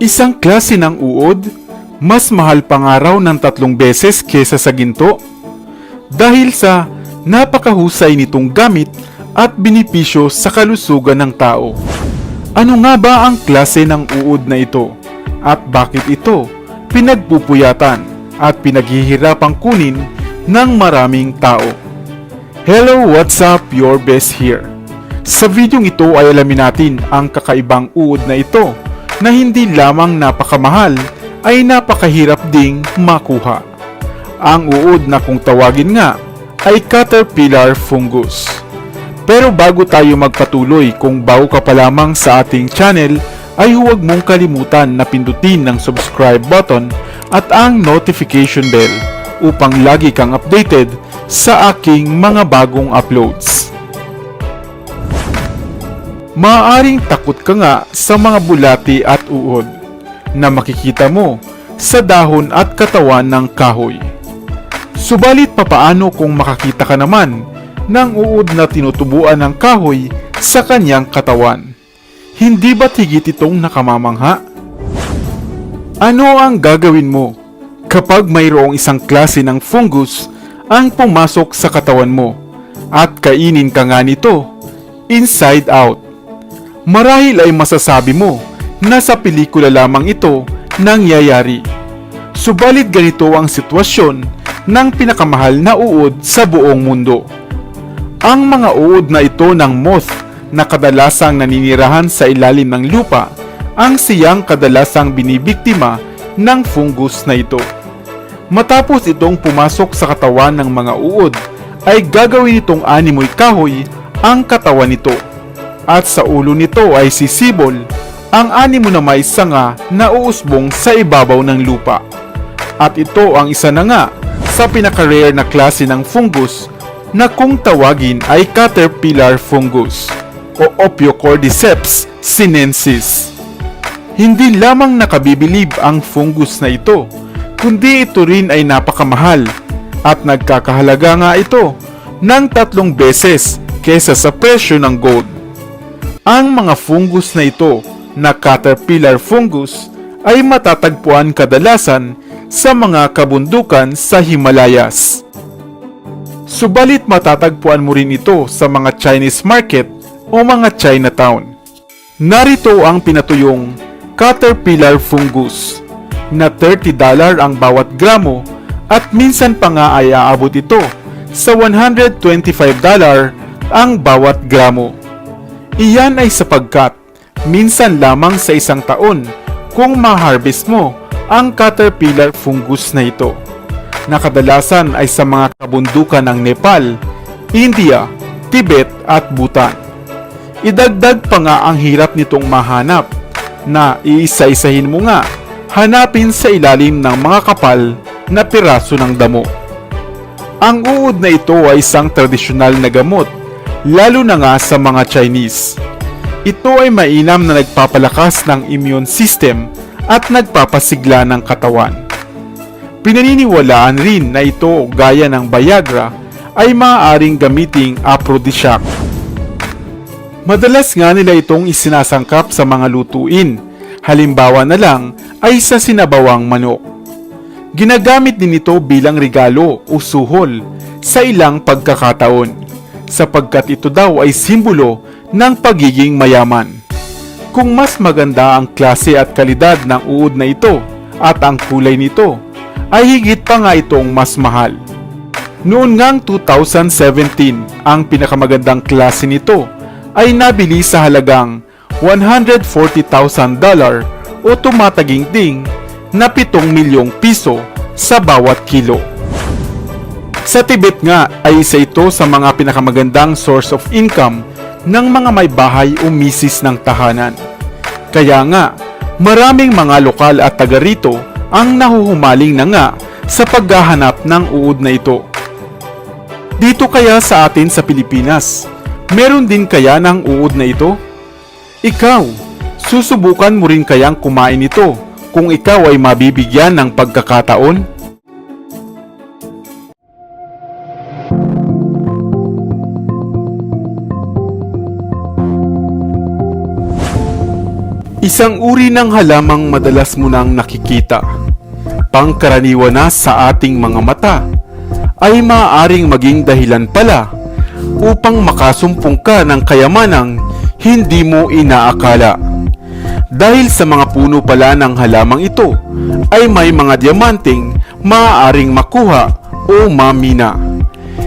Isang klase ng uod, mas mahal pa nga raw ng tatlong beses kesa sa ginto. Dahil sa napakahusay nitong gamit at binipisyo sa kalusugan ng tao. Ano nga ba ang klase ng uod na ito? At bakit ito pinagpupuyatan at pinaghihirapang kunin ng maraming tao? Hello, what's up? Your best here. Sa videong ito ay alamin natin ang kakaibang uod na ito na hindi lamang napakamahal ay napakahirap ding makuha. Ang uod na kung tawagin nga ay caterpillar fungus. Pero bago tayo magpatuloy kung bago ka pa lamang sa ating channel ay huwag mong kalimutan na pindutin ng subscribe button at ang notification bell upang lagi kang updated sa aking mga bagong uploads. Maaring takot ka nga sa mga bulati at uod na makikita mo sa dahon at katawan ng kahoy. Subalit papaano kung makakita ka naman ng uod na tinutubuan ng kahoy sa kanyang katawan? Hindi ba tigit itong nakamamangha? Ano ang gagawin mo kapag mayroong isang klase ng fungus ang pumasok sa katawan mo at kainin ka nga nito inside out? Marahil ay masasabi mo na sa pelikula lamang ito nangyayari. Subalit ganito ang sitwasyon ng pinakamahal na uod sa buong mundo. Ang mga uod na ito ng moth na kadalasang naninirahan sa ilalim ng lupa ang siyang kadalasang binibiktima ng fungus na ito. Matapos itong pumasok sa katawan ng mga uod, ay gagawin itong animoy kahoy ang katawan nito. At sa ulo nito ay sisibol ang animo na may sanga na uusbong sa ibabaw ng lupa. At ito ang isa na nga sa pinaka-rare na klase ng fungus na kung tawagin ay caterpillar fungus o Ophiocordyceps sinensis. Hindi lamang nakabibilib ang fungus na ito, kundi ito rin ay napakamahal at nagkakahalaga nga ito ng tatlong beses kesa sa presyo ng gold. Ang mga fungus na ito na caterpillar fungus ay matatagpuan kadalasan sa mga kabundukan sa Himalayas. Subalit matatagpuan mo rin ito sa mga Chinese market o mga Chinatown. Narito ang pinatuyong caterpillar fungus na $30 ang bawat gramo at minsan pa nga ay aabot ito sa $125 ang bawat gramo. Iyan ay sapagkat minsan lamang sa isang taon kung ma-harvest mo ang caterpillar fungus na ito na kadalasan ay sa mga kabundukan ng Nepal, India, Tibet at Bhutan. Idagdag pa nga ang hirap nitong mahanap na iisa-isahin mo nga hanapin sa ilalim ng mga kapal na piraso ng damo. Ang uod na ito ay isang tradisyonal na gamot, lalo na nga sa mga Chinese. Ito ay mainam na nagpapalakas ng immune system at nagpapasigla ng katawan. Pinaniniwalaan rin na ito gaya ng Viagra ay maaaring gamiting aphrodisiac. Madalas nga nila itong isinasangkap sa mga lutuin, halimbawa na lang ay sa sinabawang manok. Ginagamit din ito bilang regalo o suhol sa ilang pagkakataon, sapagkat ito daw ay simbolo ng pagiging mayaman. Kung mas maganda ang klase at kalidad ng uod na ito at ang kulay nito, ay higit pa nga itong mas mahal. Noon ngang 2017, ang pinakamagandang klase nito ay nabili sa halagang $140,000 o tumataginting na 7 milyong piso sa bawat kilo. Sa Tibet nga ay isa ito sa mga pinakamagandang source of income ng mga may bahay o misis ng tahanan. Kaya nga, maraming mga lokal at taga rito ang nahuhumaling na nga sa paghahanap ng uod na ito. Dito kaya sa atin sa Pilipinas, meron din kaya ng uod na ito? Ikaw, susubukan mo rin kayang kumain ito kung ikaw ay mabibigyan ng pagkakataon? Isang uri ng halamang madalas mo nang nakikita, pangkaraniwan na sa ating mga mata, ay maaaring maging dahilan pala upang makasumpong ka ng kayamanang hindi mo inaakala. Dahil sa mga puno pala ng halamang ito ay may mga diamanting maaaring makuha o mamina.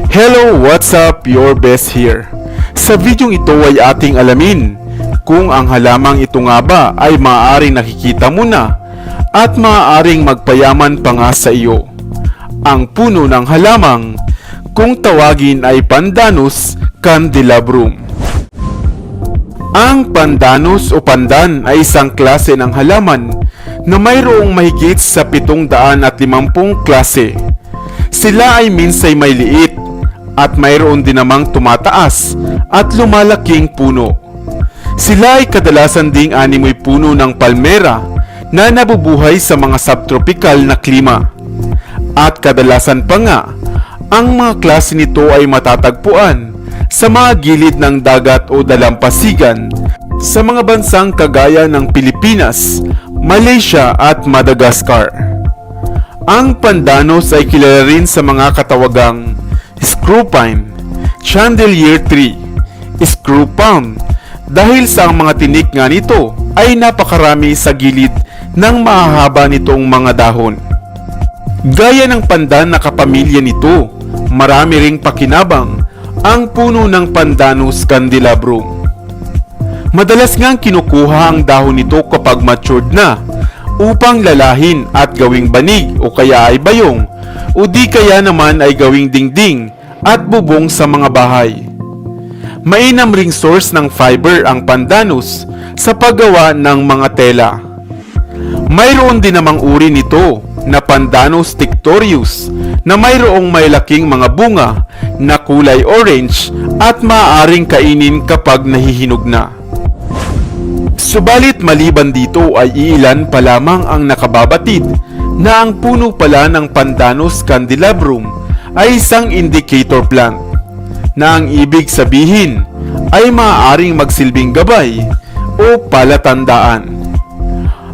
Hello, what's up? Your best here. Sa videong ito ay ating alamin kung ang halamang ito nga ba ay maaaring nakikita mo na at maaaring magpayaman pa nga sa iyo. Ang puno ng halamang kung tawagin ay Pandanus candelabrum. Ang pandanus o pandan ay isang klase ng halaman na mayroong mahigit sa 750 klase. Sila ay minsay may liit at mayroon din namang tumataas at lumalaking puno. Sila ay kadalasan ding animoy puno ng palmera na nabubuhay sa mga subtropical na klima. At kadalasan pa nga, ang mga klase nito ay matatagpuan sa mga gilid ng dagat o dalampasigan sa mga bansang kagaya ng Pilipinas, Malaysia at Madagascar. Ang pandanos ay kilala rin sa mga katawagang screw pine, chandelier tree, screw palm dahil sa mga tinik nga nito ay napakarami sa gilid ng mahahaba nitong mga dahon. Gaya ng pandan na kapamilya nito, marami ring pakinabang ang puno ng Pandanus candelabrum. Madalas ngang kinukuha ang dahon nito kapag matured na upang lalahin at gawing banig o kaya ay bayong o di kaya naman ay gawing dingding at bubong sa mga bahay. Mainam ring source ng fiber ang pandanus sa paggawa ng mga tela. Mayroon din namang uri nito na Pandanus tictorius na mayroong may laking mga bunga na kulay orange at maaaring kainin kapag nahihinog na. Subalit maliban dito ay iilan pa lamang ang nakababatid na ang puno pala ng Pandanus candelabrum ay isang indicator plant na ang ibig sabihin ay maaaring magsilbing gabay o palatandaan.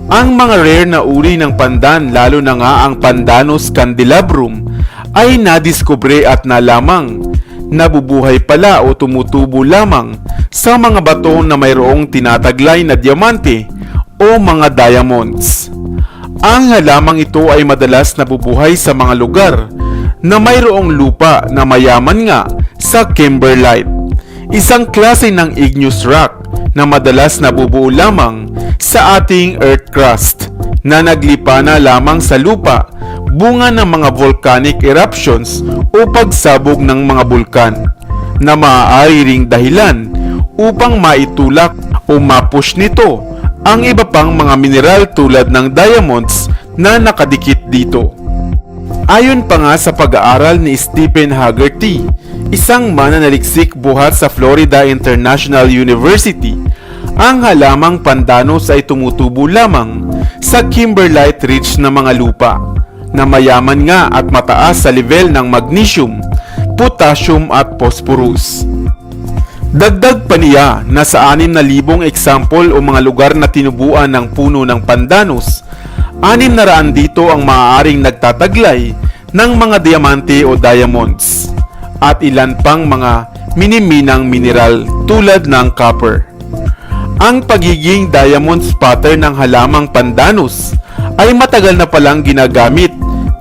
Ang mga rare na uri ng pandan lalo na nga ang Pandanus candelabrum ay nadiskubre at nalamang nabubuhay pala o tumutubo lamang sa mga bato na mayroong tinataglay na diamante o mga diamonds. Ang halamang ito ay madalas nabubuhay sa mga lugar na mayroong lupa na mayaman nga sa kimberlite, isang klase ng igneous rock na madalas nabubuo lamang sa ating earth crust na naglipa na lamang sa lupa bunga ng mga volcanic eruptions o pagsabog ng mga bulkan na maaari ring dahilan upang maitulak o mapush nito ang iba pang mga mineral tulad ng diamonds na nakadikit dito. Ayon pa nga sa pag-aaral ni Stephen Haggerty, isang mananaliksik buhat sa Florida International University, ang halamang pandanos ay tumutubo lamang sa kimberlite rich na mga lupa na mayaman nga at mataas sa level ng magnesium, potassium at phosphorus. Dagdag pa niya na sa 6,000 example o mga lugar na tinubuan ng puno ng pandanus, 600 dito ang maaaring nagtataglay ng mga diamante o diamonds at ilan pang mga miniminang mineral tulad ng copper. Ang pagiging diamond spotter ng halamang pandanus ay matagal na palang ginagamit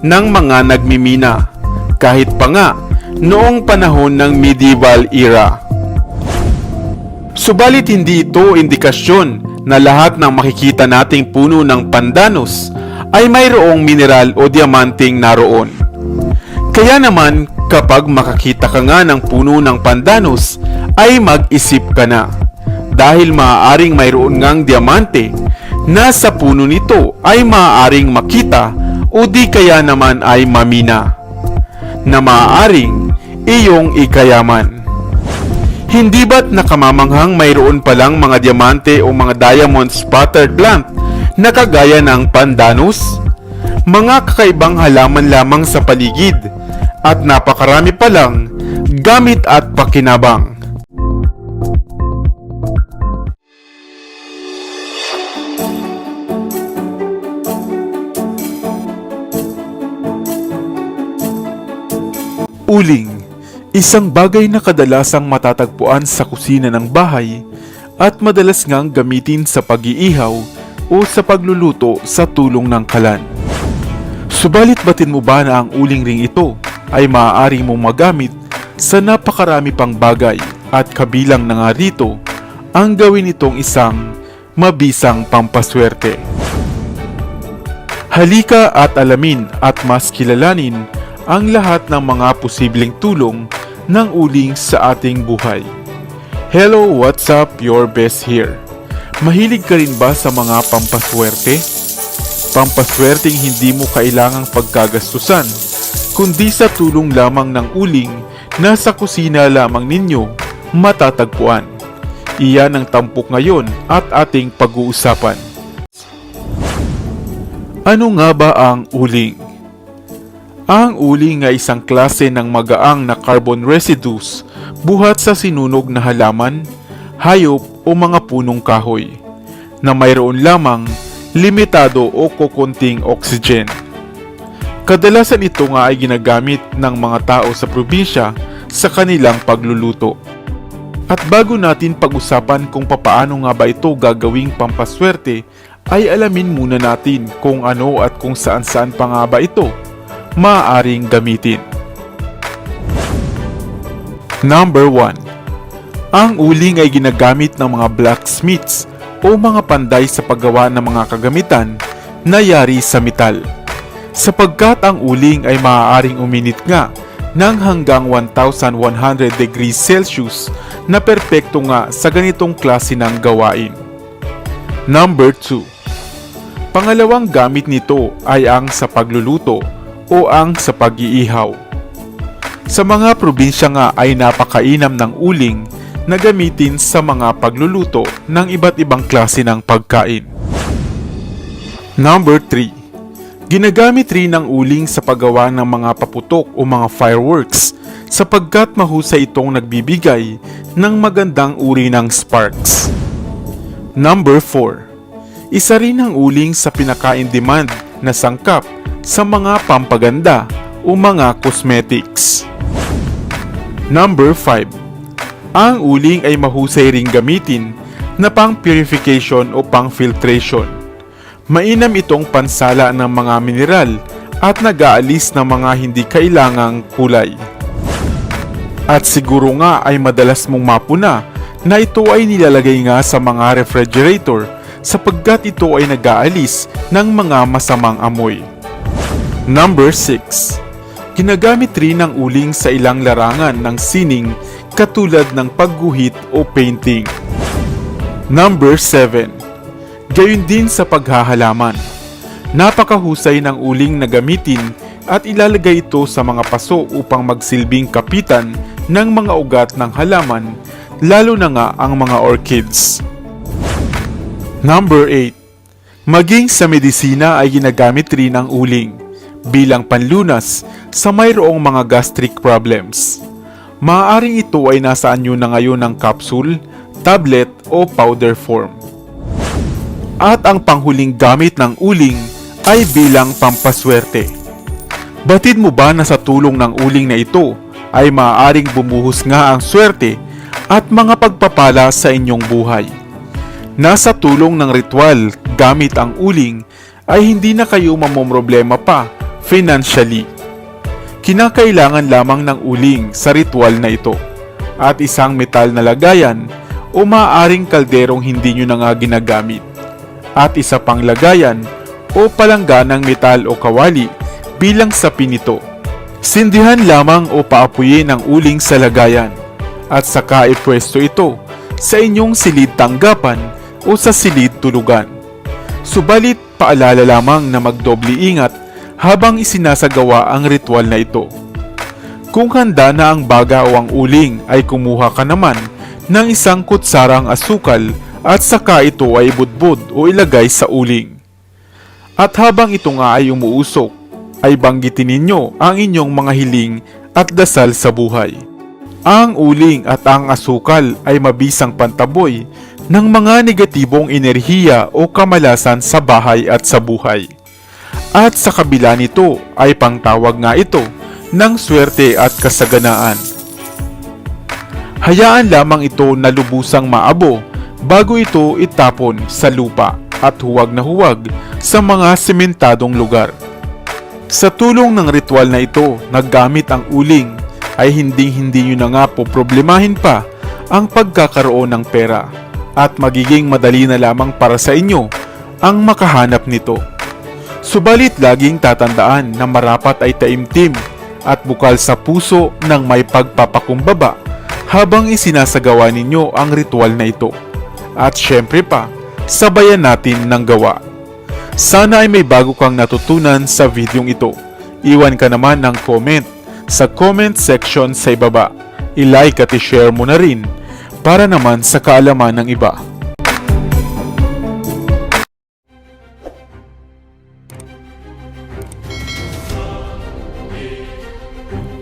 ng mga nagmimina kahit pa nga noong panahon ng medieval era. Subalit hindi ito indikasyon na lahat ng makikita nating puno ng pandanus ay mayroong mineral o diamanting naroon. Kaya naman kapag makakita ka nga ng puno ng pandanus ay mag-isip ka na dahil maaaring mayroon ngang diamante na sa puno nito ay maaaring makita o di kaya naman ay mamina na maaaring iyong ikayaman. Hindi ba't nakamamanghang mayroon palang mga diamante o mga diamond spotted plant na kagaya ng pandanus? Mga kakaibang halaman lamang sa paligid at napakarami palang gamit at pakinabang. Uling isang bagay na kadalasang matatagpuan sa kusina ng bahay at madalas ngang gamitin sa pag-iihaw o sa pagluluto sa tulong ng kalan. Subalit batin mo ba na ang uling ring ito ay maaari mong magamit sa napakarami pang bagay at kabilang na nga rito ang gawin itong isang mabisang pampaswerte. Halika at alamin at mas kilalanin ang lahat ng mga posibleng tulong ng uling sa ating buhay. Hello, what's up? Your best here. Mahilig ka rin ba sa mga pampaswerte? Pampaswerteng hindi mo kailangang pagkagastusan, kundi sa tulong lamang ng uling na sa kusina lamang ninyo matatagpuan. Iyan ang tampok ngayon at ating pag-uusapan. Ano nga ba ang uling? Ang uling ay isang klase ng magaang na carbon residues buhat sa sinunog na halaman, hayop o mga punong kahoy na mayroon lamang limitado o kukunting oxygen. Kadalasan ito nga ay ginagamit ng mga tao sa probinsya sa kanilang pagluluto. At bago natin pag-usapan kung papaano nga ba ito gagawing pampaswerte, ay alamin muna natin kung ano at kung saan-saan pa nga ba ito maaaring gamitin. Number 1. Ang uling ay ginagamit ng mga blacksmiths o mga panday sa paggawa ng mga kagamitan na yari sa metal. Sapagkat ang uling ay maaaring uminit nga ng hanggang 1100 degrees Celsius na perpekto nga sa ganitong klase ng gawain. Number 2. Pangalawang gamit nito ay ang sa pagluluto o ang sa pag-iihaw. Sa mga probinsya nga ay napakainam ng uling na gamitin sa mga pagluluto ng iba't ibang klase ng pagkain. Number 3. Ginagamit rin ang uling sa paggawa ng mga paputok o mga fireworks sapagkat mahusay itong nagbibigay ng magandang uri ng sparks. Number 4. Isa rin ang uling sa pinaka-in-demand na sangkap sa mga pampaganda o mga cosmetics. Number 5. Ang uling ay mahusay ring gamitin na pang-purification o pang-filtration. Mainam itong pansala ng mga mineral at nag-aalis ng mga hindi kailangang kulay. At siguro nga ay madalas mong mapuna na ito ay nilalagay nga sa mga refrigerator sapagkat ito ay nag-aalis ng mga masamang amoy. Number 6. Ginagamit rin ang uling sa ilang larangan ng sining katulad ng pagguhit o painting. Number 7. Gayun din sa paghahalaman. Napakahusay ng uling na gamitin at ilalagay ito sa mga paso upang magsilbing kapitan ng mga ugat ng halaman lalo na nga ang mga orchids. Number 8. Maging sa medisina ay ginagamit rin ang uling bilang panlunas sa mayroong mga gastric problems. Maaaring ito ay nasa anyo na ngayon ng capsule, tablet o powder form. At ang panghuling gamit ng uling ay bilang pampaswerte. Batid mo ba na sa tulong ng uling na ito ay maaaring bumuhos nga ang swerte at mga pagpapala sa inyong buhay? Nasa tulong ng ritual gamit ang uling ay hindi na kayo mamomroblema pa financially. Kinakailangan lamang ng uling sa ritual na ito at isang metal na lagayan o maaaring kalderong hindi nyo na nga ginagamit at isa pang lagayan o palangganang metal o kawali bilang sapi nito. Sindihan lamang o paapuyin ang uling sa lagayan at saka ipwesto ito sa inyong silid tanggapan o sa silid tulugan. Subalit paalala lamang na magdobli ingat habang isinasagawa ang ritual na ito. Kung handa na ang baga o ang uling ay kumuha ka naman ng isang kutsarang asukal at saka ito ay budbud o ilagay sa uling. At habang ito nga ay umuusok, ay banggitin ninyo ang inyong mga hiling at dasal sa buhay. Ang uling at ang asukal ay mabisang pantaboy ng mga negatibong enerhiya o kamalasan sa bahay at sa buhay. At sa kabila nito ay pangtawag nga ito ng swerte at kasaganaan. Hayaan lamang ito na lubusang maabo bago ito itapon sa lupa at huwag na huwag sa mga sementadong lugar. Sa tulong ng ritual na ito na gamit ang uling ay hindi-hindi nyo na nga po problemahin pa ang pagkakaroon ng pera at magiging madali na lamang para sa inyo ang makahanap nito. Subalit laging tatandaan na marapat ay taimtim at bukal sa puso ng may pagpapakumbaba habang isinasagawa ninyo ang ritual na ito. At syempre pa, sabayan natin ng gawa. Sana ay may bago kang natutunan sa videong ito. Iwan ka naman ng comment sa comment section sa ibaba. I-like at i-share mo na rin para naman sa kaalaman ng iba.